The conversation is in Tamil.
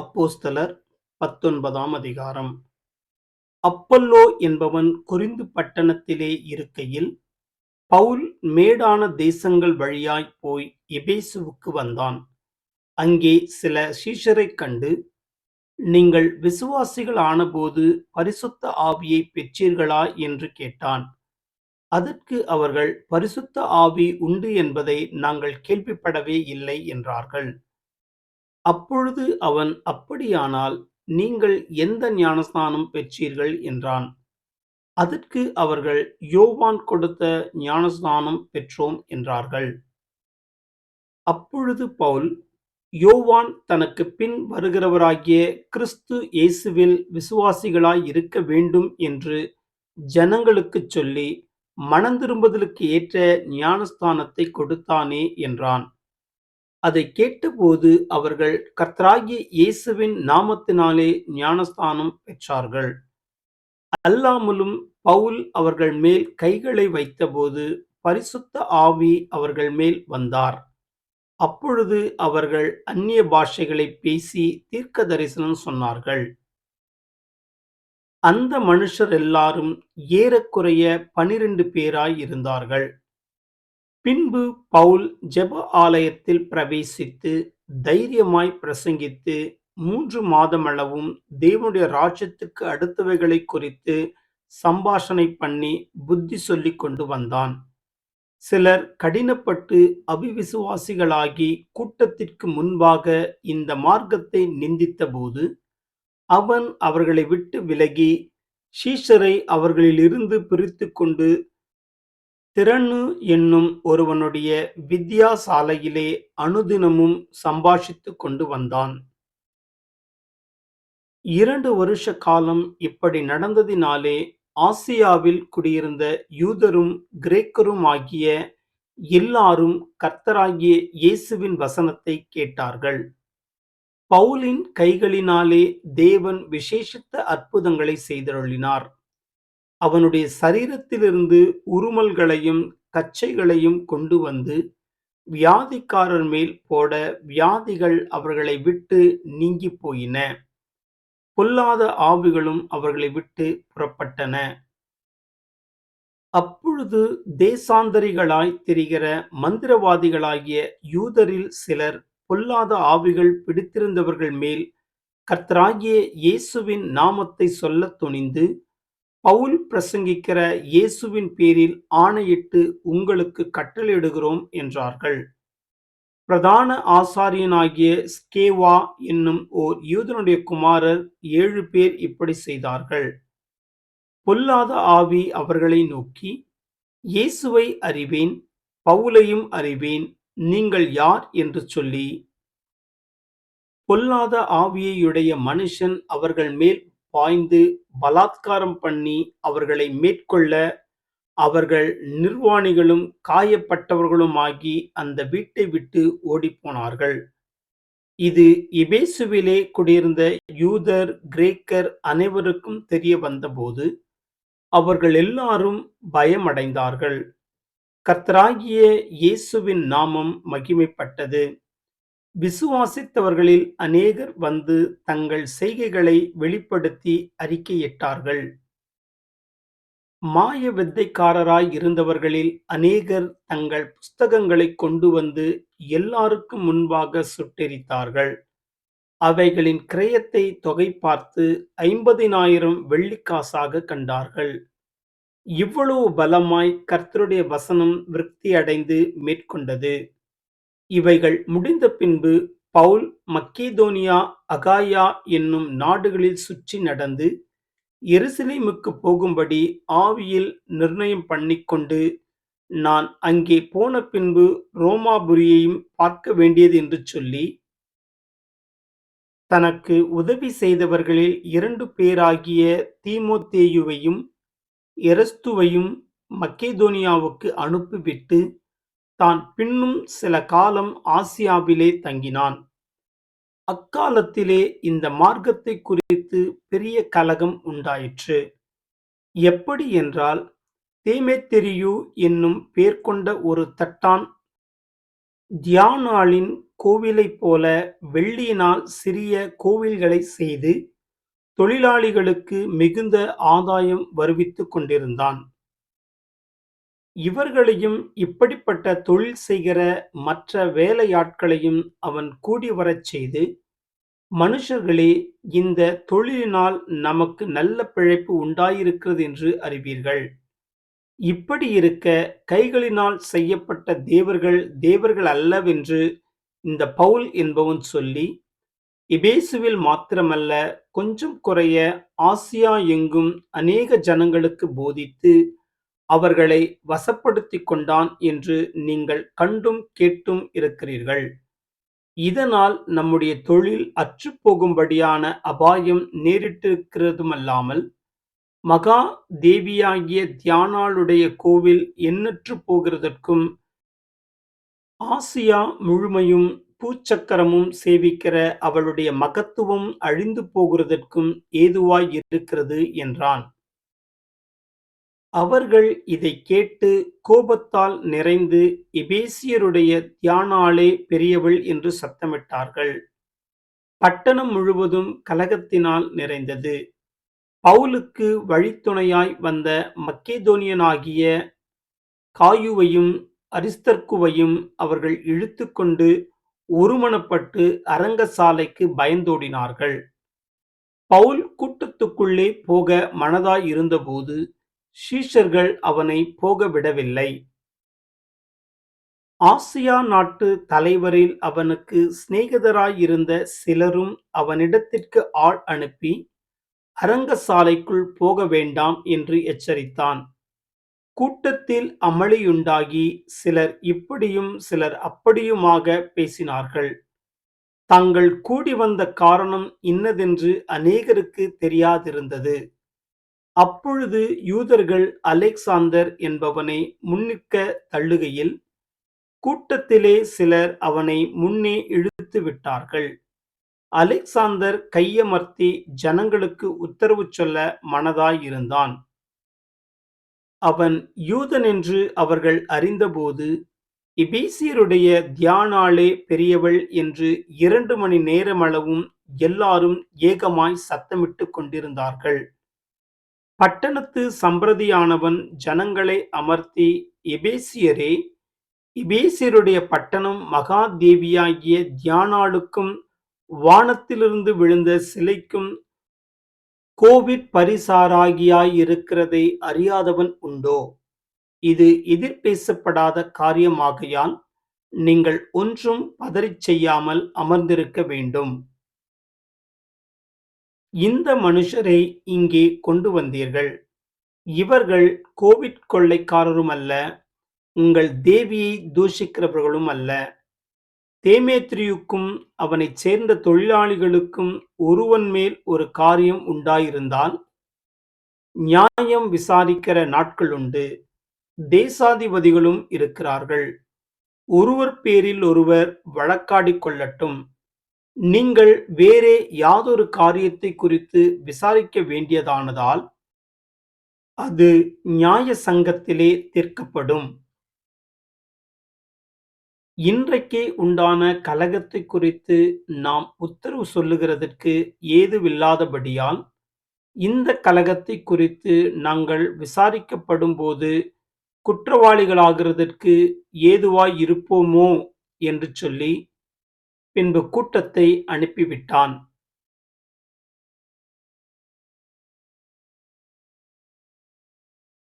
அப்போஸ்தலர் பத்தொன்பதாம் அதிகாரம். அப்பல்லோ என்பவன் குறிந்து பட்டணத்திலே இருக்கையில், பவுல் மேடான தேசங்கள் வழியாய் போய் எபேசுவுக்கு வந்தான். அங்கே சில சீஷரைக் கண்டு, நீங்கள் விசுவாசிகள் ஆனபோது பரிசுத்த ஆவியைப் பெற்றீர்களா? என்று கேட்டான். அதற்கு அவர்கள், பரிசுத்த ஆவி உண்டு என்பதை நாங்கள் கேள்விப்படவே இல்லை என்றார்கள். அப்பொழுது அவன், அப்படியானால் நீங்கள் எந்த ஞானஸ்நானம் பெற்றீர்கள்? என்றான். அதற்கு அவர்கள், யோவான் கொடுத்த ஞானஸ்நானம் பெற்றோம் என்றார்கள். அப்பொழுது பவுல், யோவான் தனக்குப் பின் வருகிறவராகிய கிறிஸ்து இயேசுவில் விசுவாசிகளாய் இருக்க வேண்டும் என்று ஜனங்களுக்குச் சொல்லி, மனந்திரும்புதலுக்கு ஏற்ற ஞானஸ்தானத்தை கொடுத்தானே என்றான். அதைக் கேட்டபோது அவர்கள் கர்த்தராகிய இயேசுவின் நாமத்தினாலே ஞானஸ்தானம் பெற்றார்கள். அல்லாமலும் பவுல் அவர்கள் மேல் கைகளை வைத்தபோது பரிசுத்த ஆவி அவர்கள் மேல் வந்தார். அப்பொழுது அவர்கள் அந்நிய பாஷைகளை பேசி தீர்க்க தரிசனம் சொன்னார்கள். அந்த மனுஷர் எல்லாரும் ஏறக்குறைய பனிரெண்டு பேராய் இருந்தார்கள். பின்பு பவுல் ஜெப ஆலயத்தில் பிரவேசித்து, தைரியமாய் பிரசங்கித்து, மூன்று மாதமளவும் தேவனுடைய ராஜ்யத்துக்கு அடுத்தவைகளை குறித்து சம்பாஷணை பண்ணி புத்தி சொல்லிக் கொண்டு வந்தான். சிலர் கடினப்பட்டு அபிவிசுவாசிகளாகி கூட்டத்திற்கு முன்பாக இந்த மார்க்கத்தை நிந்தித்தபோது, அவன் அவர்களை விட்டு விலகி, ஷீஷரை அவர்களிலிருந்து பிரித்துக்கொண்டு திறனு என்னும் ஒருவனுடைய வித்யாசாலையிலே அனுதினமும் சம்பாஷித்து கொண்டு வந்தான். இரண்டு வருஷ காலம் இப்படி நடந்ததினாலே ஆசியாவில் குடியிருந்த யூதரும் கிரேக்கரும் ஆகிய எல்லாரும் கர்த்தராகிய இயேசுவின் வசனத்தைக் கேட்டார்கள். பவுலின் கைகளினாலே தேவன் விசேஷித்த அற்புதங்களைச் செய்தருளினார். அவனுடைய சரீரத்திலிருந்து உருமல்களையும் கச்சைகளையும் கொண்டு வந்து வியாதிக்காரர் மேல் போட வியாதிகள் அவர்களை விட்டு நீங்கிப் போயின. பொல்லாத ஆவிகளும் அவர்களை விட்டு புறப்பட்டன. அப்பொழுது தேசாந்தரிகளாய்த் திரிகிற மந்திரவாதிகளாகிய யூதரில் சிலர் பொல்லாத ஆவிகள் பிடித்திருந்தவர்கள் மேல் கர்த்தராகிய இயேசுவின் நாமத்தை சொல்லத் துணிந்து, பவுல் பிரசங்கிக்கிற இயேசுவின் பேரில் ஆணையிட்டு உங்களுக்கு கட்டளையிடுகிறோம் என்றார்கள். பிரதான ஆசாரியனாகிய ஸ்கேவா என்னும் ஓர் யூதனுடைய குமாரர் ஏழு பேர் இப்படி செய்தார்கள். பொல்லாத ஆவி அவர்களை நோக்கி, இயேசுவை அறிவேன், பவுலையும் அறிவேன், நீங்கள் யார்? என்று சொல்லி, பொல்லாத ஆவியையுடைய மனுஷன் அவர்கள் மேல் பாய்ந்து பலாத்காரம் பண்ணி அவர்களை மேற்கொள்ள, அவர்கள் நிர்வாணிகளும் காயப்பட்டவர்களுமாகி அந்த வீட்டை விட்டு ஓடிப்போனார்கள். இது இபேசுவிலே குடியிருந்த யூதர், கிரேக்கர் அனைவருக்கும் தெரிய வந்தபோது, அவர்கள் எல்லாரும் பயமடைந்தார்கள். கர்த்தராகிய இயேசுவின் நாமம் மகிமைப்பட்டது. விசுவாசித்தவர்களில் அநேகர் வந்து தங்கள் செய்கைகளை வெளிப்படுத்தி அறிக்கையிட்டார்கள். மாய வித்தைக்காரராய் இருந்தவர்களில் அநேகர் தங்கள் புஸ்தகங்களைக் கொண்டு வந்து எல்லாருக்கும் முன்பாக சுட்டெரித்தார்கள். அவைகளின் கிரயத்தைத் தொகை பார்த்து ஐம்பதினாயிரம் வெள்ளிக்காசாகக் கண்டார்கள். இவ்வளவு பலமாய்க் கர்த்தருடைய வசனம் விருத்தியடைந்து மேற்கொண்டது. இவைகள் முடிந்த பின்பு பவுல் மக்கீதோனியா அகாயா என்னும் நாடுகளில் சுற்றி நடந்து, எருசலேமுக்கு போகும்படி ஆவியில் நிர்ணயம் பண்ணிக்கொண்டு, நான் அங்கே போன பின்பு ரோமாபுரியையும் பார்க்க வேண்டியது என்று சொல்லி, தனக்கு உதவி செய்தவர்களில் இரண்டு பேராகிய தீமோத்தேயுவையும் எரஸ்துவையும் மக்கேதோனியாவுக்கு அனுப்பிவிட்டு, தான் பின்னும் சில காலம் ஆசியாவிலே தங்கினான். அக்காலத்திலே இந்த மார்க்கத்தைக் குறித்து பெரிய கலகம் உண்டாயிற்று. எப்படி என்றால், தேமேத்தெரியு என்னும் பேர்கொண்ட ஒரு தட்டான் தியானாளின் கோவிலைப் போல வெள்ளியினால் சிறிய கோவில்களைச் செய்து தொழிலாளிகளுக்கு மிகுந்த ஆதாயம் வருவித்துக் கொண்டிருந்தான். இவர்களையும் இப்படிப்பட்ட தொழில் செய்கிற மற்ற வேலையாட்களையும் அவன் கூடிவரச் செய்து, மனுஷர்களே இந்த தொழிலினால் நமக்கு நல்ல பிழைப்பு உண்டாயிருக்கிறது என்று அறிவீர்கள். இப்படியிருக்க கைகளினால் செய்யப்பட்ட தேவர்கள் தேவர்கள் அல்லவென்று இந்த பவுல் என்பவன் சொல்லி, இபேசுவில் மாத்திரமல்ல கொஞ்சம் குறைய ஆசியா எங்கும் அநேக ஜனங்களுக்கு போதித்து, அவர்களை வசப்படுத்திக் கொண்டான் என்று நீங்கள் கண்டும் கேட்டும் இருக்கிறீர்கள். இதனால் நம்முடைய தொழில் அற்றுப்போகும்படியான அபாயம் நேரிட்டிருக்கிறதுமல்லாமல், மகா தேவியாகிய தியானாளுடைய கோவில் எண்ணற்று போகிறதற்கும், ஆசியா முழுமையும் பூச்சக்கரமும் சேவிக்கிற அவளுடைய மகத்துவம் அழிந்து போகிறதற்கும் ஏதுவாய் இருக்கிறது என்றான். அவர்கள் இதைக் கேட்டு கோபத்தால் நிறைந்து எபேசியருடைய தியானாலே பெரியவள் என்று சத்தமிட்டார்கள். பட்டணம் முழுவதும் கலகத்தினால் நிறைந்தது. பவுலுக்கு வழித்துணையாய் வந்த மக்கேதோனியனாகிய காயுவையும் அரிஸ்தர்க்குவையும் அவர்கள் இழுத்துக்கொண்டு ஒருமனப்பட்டு அரங்கசாலைக்கு பயந்தோடினார்கள். பவுல் கூட்டத்துக்குள்ளே போக மனதாயிருந்தபோது, சீஷர்கள் அவனை போகவிடவில்லை. ஆசியா நாட்டு தலைவரில் அவனுக்கு சிநேகிதராயிருந்த சிலரும் அவனிடத்திற்கு ஆள் அனுப்பி, அரங்கசாலைக்குள் போக வேண்டாம் என்று எச்சரித்தான். கூட்டத்தில் அமளியுண்டாகி, சிலர் இப்படியும் சிலர் அப்படியுமாக பேசினார்கள். தாங்கள் கூடிவந்த காரணம் இன்னதென்று அநேகருக்குத் தெரியாதிருந்தது. அப்பொழுது யூதர்கள் அலெக்சாந்தர் என்பவனை முன்னிற்க தள்ளுகையில், கூட்டத்திலே சிலர் அவனை முன்னே இழுத்து விட்டார்கள் அலெக்சாந்தர் கையமர்த்தி ஜனங்களுக்கு உத்தரவு சொல்ல மனதாயிருந்தான். அவன் யூதன் என்று அவர்கள் அறிந்தபோது, இபீசியருடைய தியானாளே பெரியவள் என்று இரண்டு மணி நேரமளவும் எல்லாரும் ஏகமாய்ச் சத்தமிட்டுக் கொண்டிருந்தார்கள். பட்டணத்து சம்பிரதியானவன் ஜனங்களை அமர்த்தி, எபேசியரே, எபேசியருடைய பட்டணம் மகாதேவியாகிய தியானாளுக்கும் வானத்திலிருந்து விழுந்த சிலைக்கும் கோவிட் பரிசாராகியாயிருக்கிறதை அறியாதவன் உண்டோ? இது எதிர்பேசப்படாத காரியமாகையால், நீங்கள் ஒன்றும் பதறிச் செய்யாமல் அமர்ந்திருக்க வேண்டும். இந்த மனுஷரை இங்கே கொண்டு வந்தீர்கள் இவர்கள் கோவிட் கொள்ளைக்காரரும் அல்ல உங்கள் தேவியை தூஷிக்கிறவர்களும் அல்ல தேமேத்ரியுக்கும் அவனைச் சேர்ந்த தொழிலாளிகளுக்கும் ஒருவன் மேல் ஒரு காரியம் உண்டாயிருந்தால், நியாயம் விசாரிக்கிற நாட்கள் உண்டு தேசாதிபதிகளும் இருக்கிறார்கள். ஒருவர் பேரில் ஒருவர் வழக்காடிக் கொள்ளட்டும். நீங்கள் வேறே யாதொரு காரியத்தை குறித்து விசாரிக்க வேண்டியதானதால், அது நியாய சங்கத்திலே தீர்க்கப்படும். இன்றைக்கே உண்டான கலகத்தை குறித்து நாம் உத்தரவு சொல்லுகிறதற்கு ஏதுவில்லாதபடியால், இந்த கலகத்தை குறித்து நாங்கள் விசாரிக்கப்படும்போது குற்றவாளிகளாகிறதற்கு ஏதுவாயிருப்போமோ என்று சொல்லி, பின்பு கூட்டத்தை அனுப்பிவிட்டான்.